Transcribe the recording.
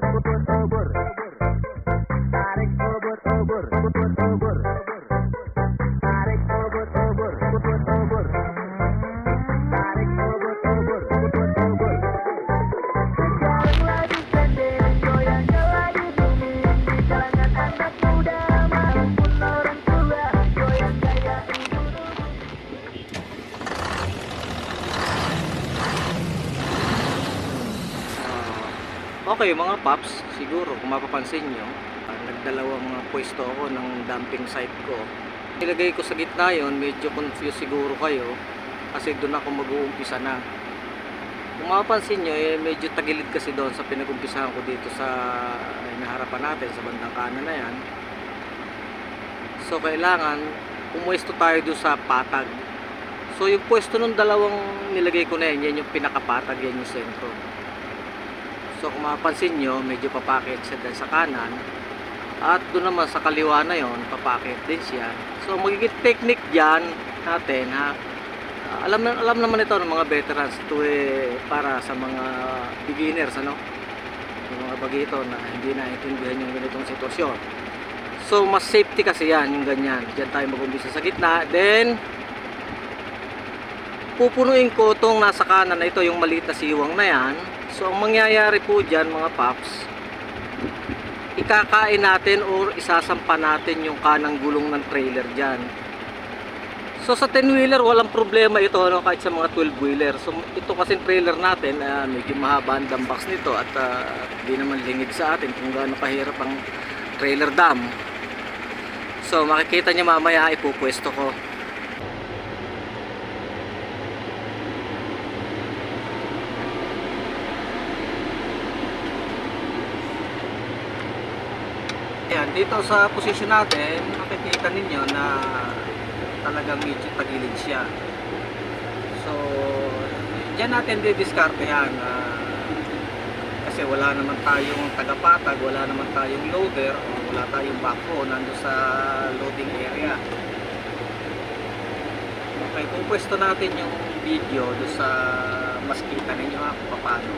Señor. Okay mga paps, siguro kung mapapansin nyo, ah, nagdalawang pwesto ako ng dumping site ko. Nilagay ko sa gitna yon, medyo confused siguro kayo kasi doon ako mag-uumpisa na. Kung mapapansin nyo, eh, medyo tagilid kasi doon sa pinag-umpisahan ko dito sa inaharapan natin sa bandang kanan na yan. So kailangan pumwesto tayo doon sa patag. So yung pwesto ng dalawang nilagay ko na yan, yan yung pinakapatag, yan yung sentro. So kung mapapansin nyo, medyo papakit siya dahil sa kanan. At doon naman sa kaliwa na yon, papakit din siya. So magiging technique dyan natin ha. Ah, alam na, alam naman ito ng mga veterans ito eh para sa mga beginners ano. Yung mga bagito na hindi naintindihan yung ganitong sitwasyon. So mas safety kasi yan yung ganyan. Diyan tayo mag-umpisa sa gitna. Then pupunuin ko itong nasa kanan na ito yung maliit na siwang na yan so ang mangyayari po dyan mga paps ikakain natin or isasampa natin yung kanang gulong ng trailer dyan. So sa 10 wheeler walang problema ito no, kahit sa mga 12 wheeler. So ito kasi trailer natin ah, medyo mahaba ang dumbox nito at ah, di naman lingid sa atin kung gaano kahirap ang trailer dam. So makikita niyo mamaya ipupwesto ko Ayan, dito sa position natin, makikita ninyo na talagang medyo tagilid siya. So, dyan natin didiskarte yan. ah, kasi wala naman tayong tagapatag, wala naman tayong loader, wala tayong backhoe nando sa loading area. Okay, kung pwesto natin yung video do sa mas kita ninyo ha, kung paano.